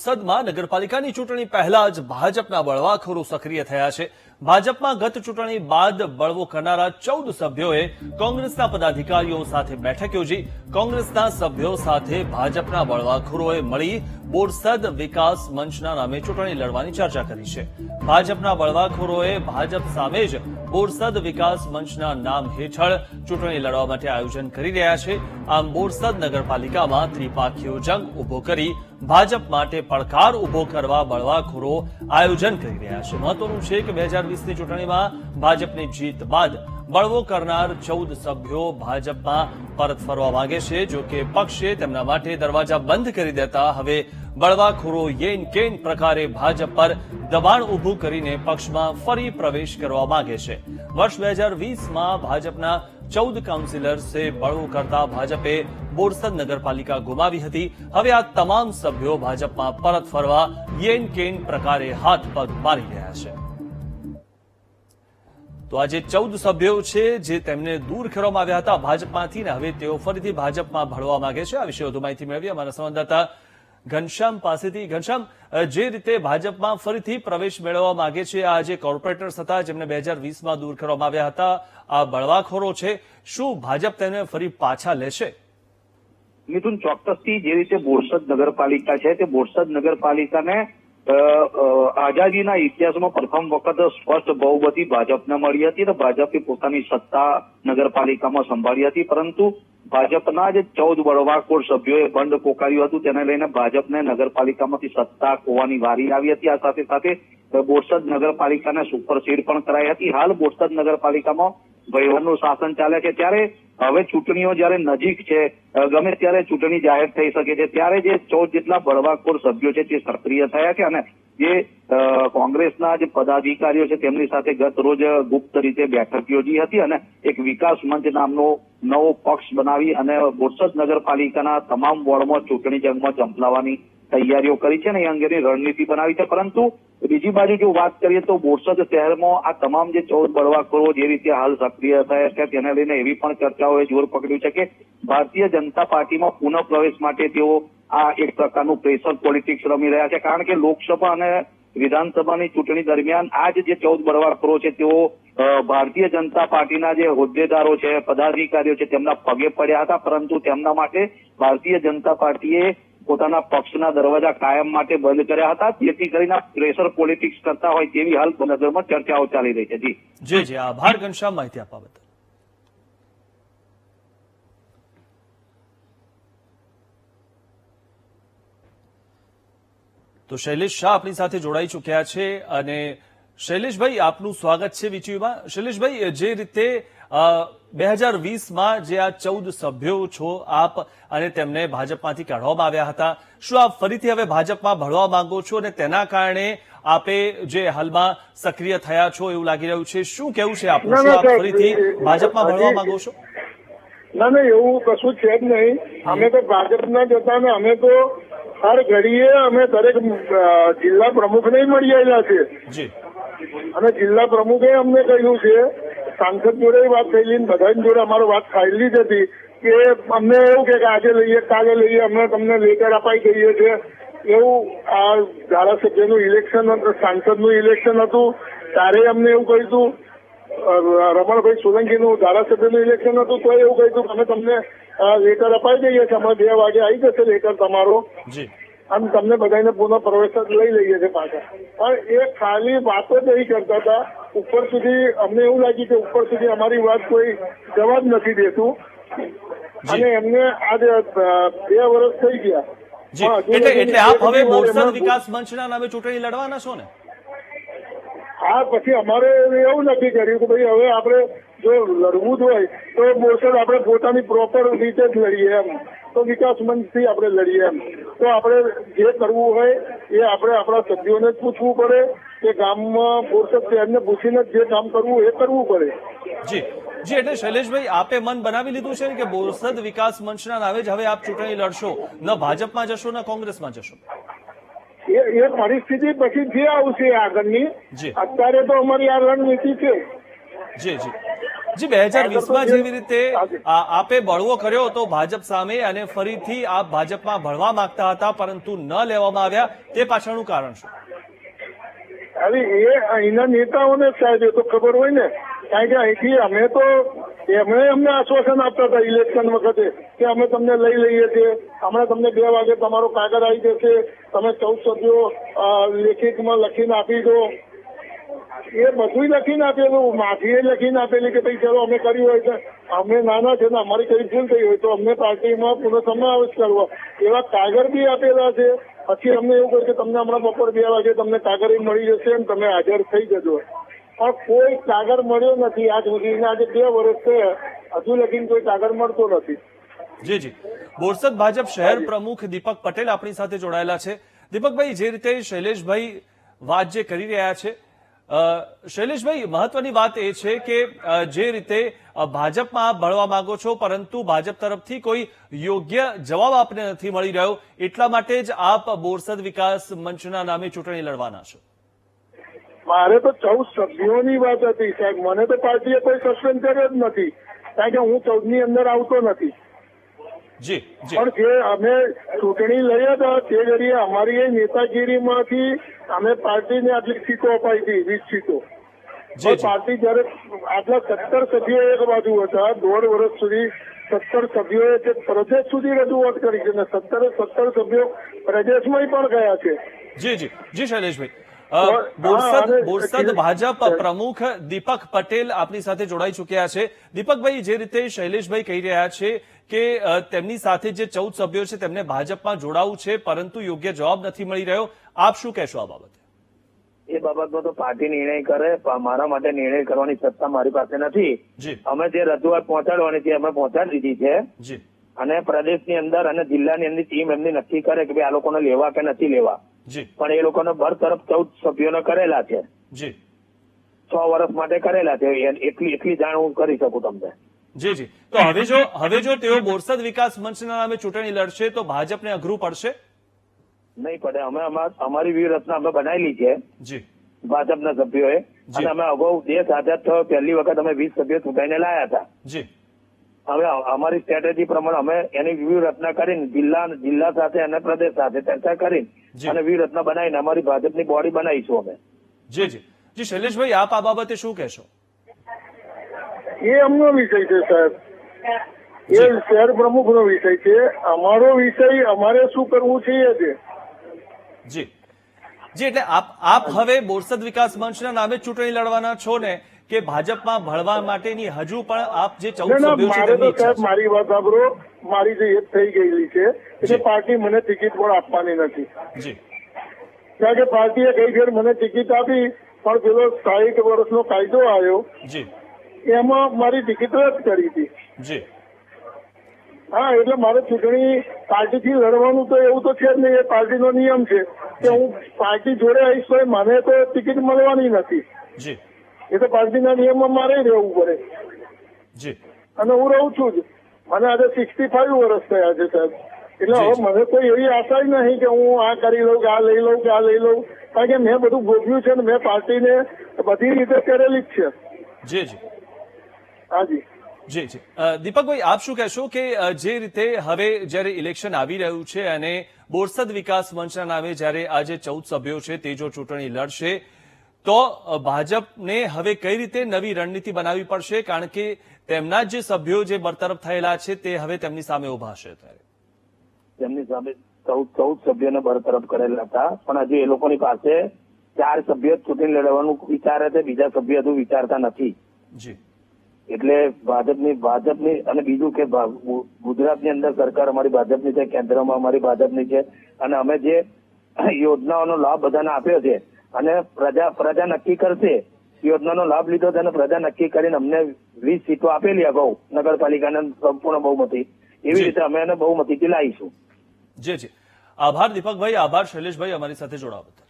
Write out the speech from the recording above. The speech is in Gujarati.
બોરસદમાં નગરપાલિકાની ચૂંટણી પહેલા જ ભાજપના બળવાખોરો સક્રિય થયા છે. ભાજપમાં ગત ચૂંટણી બાદ બળવો કરનારા ચૌદ સભ્યોએ કોંગ્રેસના પદાધિકારીઓ સાથે બેઠક યોજી. કોંગ્રેસના સભ્યો સાથે ભાજપના બળવાખોરોએ મળી બોરસદ વિકાસ મંચના નામે ચૂંટણી લડવાની ચર્ચા કરી છે. ભાજપના બળવાખોરોએ ભાજપ સામે જ બોરસદ વિકાસ મંચના નામ હેઠળ ચૂંટણી લડવા માટે આયોજન કરી રહ્યા છે. આમ બોરસદ નગરપાલિકામાં ત્રિપાખીઓ જંગ ઊભો કરી ભાજપ માટે પડકાર ઊભો કરવા બળવાખોરો આયોજન કરી રહ્યા છે. મહત્વનું છે કે બે હજાર વીસની ચૂંટણીમાં ભાજપની જીત બાદ બળવો કરનાર ચૌદ સભ્યો ભાજપમાં પરત ફરવા માંગે છે. જો કે પક્ષે તેમના માટે દરવાજા બંધ કરી દેતા હવે બળવાખોરો યેન કેન પ્રકારે ભાજપ પર દબાણ ઊભું કરીને પક્ષમાં ફરી પ્રવેશ કરવા માંગે છે. વર્ષ બે હજાર વીસમાં ભાજપના ચૌદ કાઉન્સિલર્સે બળવો કરતા ભાજપે બોરસદ નગરપાલિકા ગુમાવી હતી. હવે આ તમામ સભ્યો ભાજપમાં પરત ફરવા યેન કેન પ્રકારે હાથ પગ મારી રહ્યા છે. તો આજે ચૌદ સભ્યો છે જે તેમને દૂર કરવામાં આવ્યા હતા ભાજપમાંથી ને હવે તેઓ ફરીથી ભાજપમાં ભળવા માંગે છે. આ વિશે વધુ માહિતી મેળવી અમારા સંવાદદાતા ઘનશ્યામ પાસેથી. ઘનશ્યામ જે રીતે ભાજપમાં ફરીથી પ્રવેશ મેળવવા માંગે છે, આ જે કોર્પોરેટર્સ હતા જેમને બે હજાર વીસમાં દૂર કરવામાં આવ્યા હતા, આ બળવાખોરો છે, શું ભાજપ તેને ફરી પાછા લેશે? મિથુન, ચોક્કસથી જે રીતે બોરસદ નગરપાલિકા છે તે બોરસદ નગરપાલિકાને આઝાદીના ઇતિહાસમાં પ્રથમ વખત સ્પષ્ટ બહુમતી ભાજપને મળી હતી અને ભાજપે પોતાની સત્તા નગરપાલિકામાં સંભાળી હતી, પરંતુ ભાજપના જે ચૌદ બળવાખોર સભ્યોએ બંધ પોકાર્યું હતું. તેને લઈને ભાજપને નગરપાલિકામાંથી સત્તા ખોવાની વારી આવી હતી. આ સાથે સાથે બોરસદ નગરપાલિકાને સુપરસીડ પણ કરાઈ હતી. હાલ બોરસદ નગરપાલિકામાં વહીવટનું શાસન ચાલે છે. ત્યારે હવે ચૂંટણીઓ જ્યારે નજીક છે ગમે ત્યારે ચૂંટણી જાહેર થઈ શકે છે, ત્યારે જે ચૌદ જેટલા બળવાખોર સભ્યો છે તે સક્રિય થયા છે અને જે કોંગ્રેસના જે પદાધિકારીઓ છે તેમની સાથે ગત રોજ ગુપ્ત રીતે બેઠક યોજી હતી અને એક વિકાસ મંચ નામનો નવો પક્ષ બનાવી અને બોરસદ નગરપાલિકાના તમામ વોર્ડમાં ચૂંટણી જંગમાં ચંપલાવવાની તૈયારીઓ કરી છે અને એ અંગેની રણનીતિ બનાવી છે. પરંતુ બીજી બાજુ જો વાત કરીએ તો બોરસદ શહેરમાં આ તમામ જે ચૌદ બળવાખોરો જે રીતે હાલ સક્રિય થયા છે તેને લઈને એવી પણ ચર્ચાઓએ જોર પકડ્યું છે કે ભારતીય જનતા પાર્ટીમાં પુનઃ પ્રવેશ માટે તેઓ આ એક પ્રકારનું પ્રેશર પોલિટિક્સ રમી રહ્યા છે. કારણ કે લોકસભા અને વિધાનસભાની ચૂંટણી દરમિયાન આજ જે ચૌદ બળવાખોરો છે તેઓ ભારતીય જનતા પાર્ટીના જે હોદ્દેદારો છે, પદાધિકારીઓ છે તેમના પગે પડ્યા હતા. પરંતુ તેમના માટે ભારતીય જનતા પાર્ટીએ પોતાના પક્ષના દરવાજા કાયમ માટે બંધ કર્યા હતા. જેથી કરીને પ્રેશર પોલિટિક્સ કરતા હોય તેવી હાલ નગરમાં ચર્ચાઓ ચાલી રહી છે. જી. જી જી. આભાર ઘનશ્યામ માહિતી આપવા બદલ. તો શૈલેષ શાહ આપણી સાથે જોડાઈ ચૂક્યા છે અને શૈલેષભાઈ, આપનું સ્વાગત છે વીચીમાં શૈલેષભાઈ, જે રીતે બે હજાર વીસમાં જે આ ચૌદ સભ્યો છો આપ અને તેમને ભાજપમાંથી કાઢવામાં આવ્યા હતા શું આપ ફરીથી હવે ભાજપમાં ભળવા માંગો છો અને તેના કારણે આપે જે હાલમાં સક્રિય થયા છો એવું લાગી રહ્યું છે? શું કેવું છે આપનું? શું આપ ફરીથી ભાજપમાં ભળવા માંગો છો? ના ના એવું કશું છે જ નહીં. અમે તો ભાજપના જતા ને અમે તો હર ઘડીએ અમે દરેક જિલ્લા પ્રમુખને મળી આવેલા છે અને જિલ્લા પ્રમુખે અમને કહ્યું છે સાંસદ જોડે વાત થયેલી ને બધાની જોડે અમારો વાત થયેલી જ હતી કે અમને એવું કે આજે લઈએ કાલે લઈએ અમે તમને લેટર અપાઈ જઈએ છે. એવું આ ધારાસભ્યનું ઇલેક્શન સાંસદનું ઇલેક્શન હતું. ત્યારે અમને એવું કહ્યું હતું રમણભાઈ સોલંકીનું ધારાસભ્યનું ઇલેક્શન હતું તો એવું કહ્યું હતું અમે તમને લેટર અપાઈ દઈએ છીએ. અમે બે વાગે આવી જશે લેટર તમારો. આમ તમને બધાને પુનઃ પ્રવેશ લઈ લઈએ છીએ પાછા. પણ એ ખાલી વાતો જ નહીં કરતા હતા. ઉપર સુધી અમને એવું લાગ્યું કે ઉપર સુધી અમારી વાત કોઈ જવાબ નથી દેતું. અને એમને આજે બે વર્ષ થઈ ગયા. એટલે એટલે આપ હવે બોરસદ વિકાસ મંચના નામે ચૂંટણી લડવાના છો ને? હા પછી અમારે એવું નક્કી કર્યું કે ભાઈ હવે આપણે જો લડવું જ હોય તો બોરસદ આપણે પોતાની પ્રોપર રીતે જ લડીએ એમ. તો વિકાસ મંચથી આપણે લડીએ એમ. તો આપણે જે કરવું હોય એ આપણે આપણા સભ્યોને જ પૂછવું પડે કે ગામમાં પોષક શહેરને પૂછીને જે કામ કરવું એ કરવું પડે. જી. જી એટલે શૈલેષભાઈ આપે મન બનાવી લીધું છે કે બોરસદ વિકાસ મંચના નામે જ હવે આપ ચૂંટણી લડશો. ન ભાજપમાં જશો ન કોંગ્રેસમાં જશો. એ એ પરિસ્થિતિ પછી જે આવશે આગળની જી. અત્યારે તો અમારી આ રણનીતિ છે. જી જી. જી બે હજાર વીસમાં જેવી રીતે આપે બળવો કર્યો હતો ભાજપ સામે અને ફરીથી આપ ભાજપમાં ભળવા માંગતા હતા પરંતુ ન લેવામાં આવ્યા. તે પાછળનું કારણ શું? અરે એ અહીંના નેતાઓને સાહેબ એ તો ખબર હોય ને. કારણ કે અહીંથી અમે તો એમણે અમને આશ્વાસન આપતા હતા ઇલેક્શન વખતે કે અમે તમને લઈ લઈએ છીએ. હમણાં તમને બે વાગે તમારો કાગળ આવી જશે. તમે ચૌદ સભ્યો લેખિતમાં લખીને આપી દો. એ બધું લખીને આપેલું માફી લખીને આપેલી કે ભાઈ ચલો અમે કર્યું હોય છે અમે નાના છે ને અમારી કઈ ભૂલ થઈ હોય તો અમને પાર્ટીમાં પુનઃ સમાવેશ કરવો. એવા કાગળ બી આપેલા છે. પછી અમને એવું કહ્યું કે તમને હમણાં બપોર બે વાગે તમને કાગળ મળી જશે અને તમે હાજર થઈ જજો. પણ કોઈ કાગળ મળ્યો નથી. આજ સુધી આજે બે વર્ષ છે હજુ લગીને કોઈ કાગળ મળતો નથી. જી જી. બોરસદ ભાજપ શહેર પ્રમુખ દીપક પટેલ આપણી સાથે જોડાયેલા છે. દીપકભાઈ, જે રીતે શૈલેષભાઈ વાત જે કરી રહ્યા છે શૈલેષભાઈ, મહત્વની વાત એ છે કે જે રીતે ભાજપમાં ભળવા માંગો છો, પરંતુ ભાજપ તરફથી કોઈ યોગ્ય જવાબ આપને નથી મળી રહ્યો, એટલા માટે જ આપ બોરસદ વિકાસ મંચના નામે ચૂંટણી લડવાના છો. મારે તો ચૌદ સભ્યોની વાત હતી, સાહેબ. મને તો પાર્ટીએ કોઈ સસ્પેન્ડ કર્યો જ નથી. કારણ કે હું ચૌદની અંદર આવતો નથી. જી પણ જે અમે ચૂંટણી લઈ હતા તે જરીએ અમારી એ નેતાગીરીમાંથી અમે પાર્ટીને આટલી સીટો અપાઈ હતી વીસ સીટો. પાર્ટી જયારે આટલા સત્તર સભ્યો એક બાજુ હતા દોઢ વર્ષ સુધી સત્તર સભ્યોએ તે પ્રદેશ સુધી રજૂઆત કરી છે અને સત્તરે સત્તર સભ્યો પ્રદેશમાં પણ ગયા છે. જી જી. જી શૈલેષભાઈ. બોરસદ બોરસદ ભાજપ પ્રમુખ દીપક પટેલ આપની સાથે જોડાઈ ચૂક્યા છે. દીપકભાઈ જે રીતે શૈલેષભાઈ કહી રહ્યા છે કે તેમની સાથે જે ચૌદ સભ્યો છે તેમને ભાજપમાં જોડાવું છે પરંતુ યોગ્ય જવાબ નથી મળી રહ્યો. આપ શું કહેશો આ બાબતે? એ બાબતમાં તો પાર્ટી નિર્ણય કરે મારા માટે નિર્ણય કરવાની સત્તા મારી પાસે નથી. અમે જે રજૂઆત પહોંચાડવાની છે અમે પહોંચાડી દીધી છે. અને પ્રદેશની અંદર અને જિલ્લાની અંદર ટીમ એમની નક્કી કરે કે ભાઈ આ લોકોને લેવા કે નથી લેવા. પણ એ લોકોને બરતરફ ચૌદ સભ્યોને કરેલા છે. જી. છ વર્ષ માટે કરેલા છે. એટલી એટલી જાણ હું કરી શકું તમને. જી જી. તો હવે જો હવે જો તેઓ બોરસદ વિકાસ મંચના નામે ચૂંટણી લડશે તો ભાજપને અઘરું પડશે? નહીં પડે. અમે અમા- અમારી વ્યૂહરચના અમે બનાવેલી છે. જી. ભાજપના સભ્યોએ. અને અમે અગાઉ દેશ આઝાદ થયો પહેલી વખત અમે વીસ સભ્યો ચૂંટાઈને લાયા હતા. જી. હવે અમારી સ્ટ્રેટેજી પ્રમાણે અમે એની વ્યૂહરચના કરીને જિલ્લા જિલ્લા સાથે અને પ્રદેશ સાથે ચર્ચા કરીને અને વ્યૂહરચના બનાવીને અમારી ભાજપની બોડી બનાવીશું અમે. જી જી. જી શૈલેષભાઈ આપ આ બાબતે શું કહેશો? એ અમનો વિષય છે સાહેબ. એ શહેર પ્રમુખનો વિષય છે. અમારો વિષય અમારે શું કરવું છે એ છે. જી. જી એટલે આપ આપ હવે બોરસદ વિકાસ મંચના નામે ચૂંટણી લડવાના છો ને કે ભાજપમાં ભળવા માટેની હજુ પણ આપ જે ચૌદ ના ના સભ્યો છે તેમની ઈચ્છા સાહેબ મારી વાત સાંભળો. મારી જે એક થઈ ગયેલી છે. એટલે પાર્ટી મને ટિકિટ પણ આપવાની નથી. જી. કારણ કે પાર્ટીએ ગઈ ફેર મને ટિકિટ આપી પણ પેલો સાહીઠ વર્ષનો કાયદો આવ્યો. જી. એમાં મારી ટિકિટ રદ કરી હતી. જી. હા એટલે મારે ચૂંટણી પાર્ટીથી લડવાનું તો એવું તો છે જ નહીં. એ પાર્ટીનો નિયમ છે કે હું પાર્ટી જોડે આવીશ તો મને તો ટિકિટ મળવાની નથી. જી. એ તો પાર્ટીના નિયમમાં મારે રહેવું પડે. જી. અને હું રહું છું જ. મને આજે સિક્સટી ફાઈવ વર્ષ થયા છે સાહેબ. એટલે હવે મને કોઈ એવી આશા જ નહીં કે હું આ કરી લઉં કે આ લઈ લઉં કે આ લઈ લઉં. કારણ કે મેં બધું ભોગવ્યું છે ને મેં પાર્ટીને બધી રીતે કરેલી જ છે. જી જી. હાજી જી. જી જી. દીપકભાઈ આપ શું કહેશો કે જે રીતે હવે જ્યારે ઇલેક્શન આવી રહ્યું છે અને બોરસદ વિકાસ મંચના નામે જ્યારે આજે ચૌદ સભ્યો છે તે જો ચૂંટણી લડશે તો ભાજપને હવે કઈ રીતે નવી રણનીતિ બનાવવી પડશે? કારણ કે તેમના જે સભ્યો જે બરતરફ થયેલા છે તે હવે તેમની સામે ઊભા છે ત્યારે તેમની સામે ચૌદ ચૌદ સભ્યોને બરતરફ કરેલા હતા. પણ હજુ એ લોકોની પાસે ચાર સભ્યો ચૂંટણી લડવાનું વિચારે છે બીજા સભ્યો હજુ વિચારતા નથી. જી. એટલે ભાજપની ભાજપની અને બીજું કે ગુજરાતની અંદર સરકાર અમારી ભાજપની છે કેન્દ્રમાં અમારી ભાજપની છે. અને અમે જે યોજનાઓનો લાભ બધાને આપ્યો છે અને પ્રજા પ્રજા નક્કી કરશે. યોજનાનો લાભ લીધો તેને અને પ્રજા નક્કી કરીને અમને વીસ સીટો આપેલી અગાઉ નગરપાલિકાને સંપૂર્ણ બહુમતી. એવી રીતે અમે એને બહુમતીથી લાવીશું. જી જી. આભાર દીપકભાઈ. આભાર શૈલેષભાઈ. અમારી સાથે જોડાવા બદલ.